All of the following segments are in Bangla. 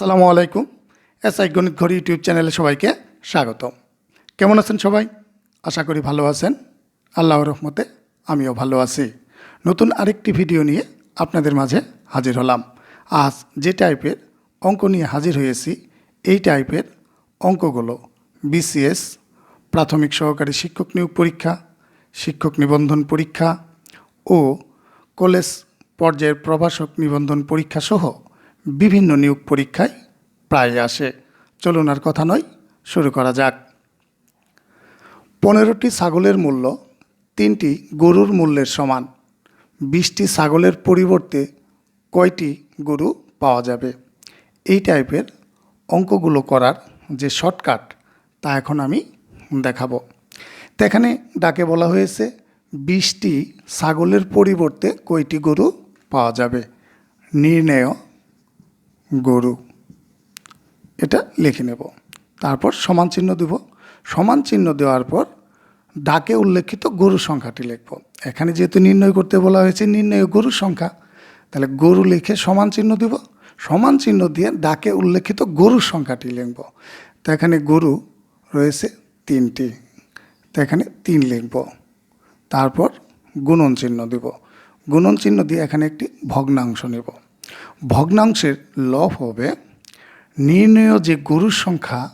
আসসালামু আলাইকুম। এস আই গণিত ঘড়ি ইউটিউব চ্যানেলে সবাইকে স্বাগত কেমন আছেন সবাই? আশা করি ভালো আছেন। আল্লাহর রহমতে আমিও ভালো আছি। নতুন আরেকটি ভিডিও নিয়ে আপনাদের মাঝে হাজির হলাম। আজ যে টাইপের অঙ্ক নিয়ে হাজির হয়েছি, এই টাইপের অঙ্কগুলো বিসিএস, প্রাথমিক সহকারী শিক্ষক নিয়োগ পরীক্ষা, শিক্ষক নিবন্ধন পরীক্ষা ও কলেজ পর্যায়ের প্রভাষক নিবন্ধন পরীক্ষা সহ বিভিন্ন নিয়োগ পরীক্ষায় প্রায় আসে। চলুন আর কথা নয়, শুরু করা যাক। পনেরোটি ছাগলের মূল্য তিনটি গরুর মূল্যের সমান। বিশটি ছাগলের পরিবর্তে কয়টি গরু পাওয়া যাবে? এই টাইপের অঙ্কগুলো করার যে শর্টকাট, তা এখন আমি দেখাবো। তো এখানে ডাকে বলা হয়েছে, বিশটি ছাগলের পরিবর্তে কয়টি গরু পাওয়া যাবে? নির্ণয় গরু। এটা লিখে নেব। তারপর সমান চিহ্ন দেব। সমান চিহ্ন দেওয়ার পর ডাকে উল্লেখিত গরুর সংখ্যাটি লিখব। এখানে যেহেতু নির্ণয় করতে বলা হয়েছে নির্ণয় গরুর সংখ্যা, তাহলে গরু লিখে সমান চিহ্ন দেব। সমান চিহ্ন দিয়ে ডাকে উল্লেখিত গরুর সংখ্যাটি লিখব। তো এখানে গরু রয়েছে তিনটি। তো এখানে তিন লিখব। তারপর গুণন চিহ্ন দেব। গুণন চিহ্ন দিয়ে এখানে একটি ভগ্নাংশ নেব। ভগ্নাংশের লব হবে নির্ণয় যে গরুর সংখ্যা,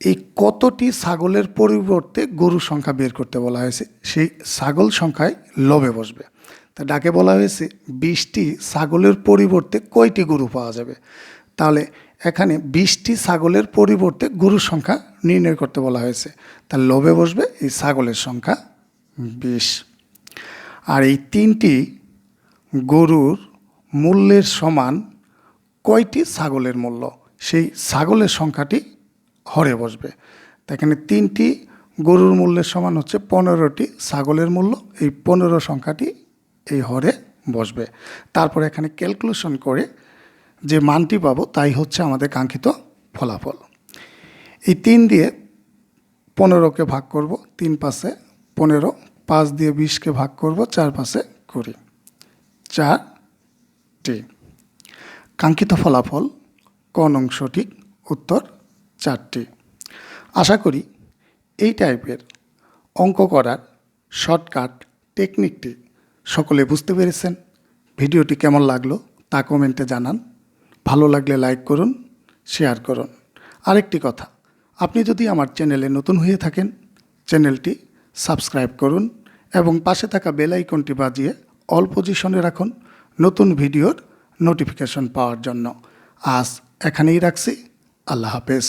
এই কতটি ছাগলের পরিবর্তে গরুর সংখ্যা বের করতে বলা হয়েছে, সেই ছাগল সংখ্যায় লবে বসবে। তা ডাকে বলা হয়েছে, বিশটি ছাগলের পরিবর্তে কয়টি গরু পাওয়া যাবে? তাহলে এখানে বিশটি ছাগলের পরিবর্তে গরুর সংখ্যা নির্ণয় করতে বলা হয়েছে। তার লোভে বসবে এই ছাগলের সংখ্যা বিশ। আর এই তিনটি গরুর মূল্যের সমান কয়টি ছাগলের মূল্য? সেই ছাগলের সংখ্যাটি হরে বসবে। এখানে তিনটি গরুর মূল্যের সমান হচ্ছে পনেরোটি ছাগলের মূল্য। এই পনেরো সংখ্যাটি এই হরে বসবে। তারপর এখানে ক্যালকুলেশন করে যে মানটি পাবো, তাই হচ্ছে আমাদের কাঙ্ক্ষিত ফলাফল। এই তিন দিয়ে পনেরোকে ভাগ করব, তিন পাশে পনেরো, পাঁচ দিয়ে বিশকে ভাগ করব, চার পাশে কুড়ি। চারটি কাঙ্ক্ষিত ফলাফল, কোন নং সঠিক উত্তর চারটি। আশা করি এই টাইপের অঙ্ক করার শর্টকাট টেকনিকটি সকলে বুঝতে পেরেছেন। ভিডিওটি কেমন লাগল তা কমেন্টে জানান। ভালো লাগলে লাইক করুন, শেয়ার করুন। আরেকটি কথা, আপনি যদি আমার চ্যানেলে নতুন হয়ে থাকেন, চ্যানেলটি সাবস্ক্রাইব করুন এবং পাশে থাকা বেল আইকনটি বাজিয়ে অল পজিশনে রাখুন। নতুন ভিডিওর নোটিফিকেশন পাওয়ার জন্য। আজ এখানেই রাখছি। আল্লাহ হাফেজ।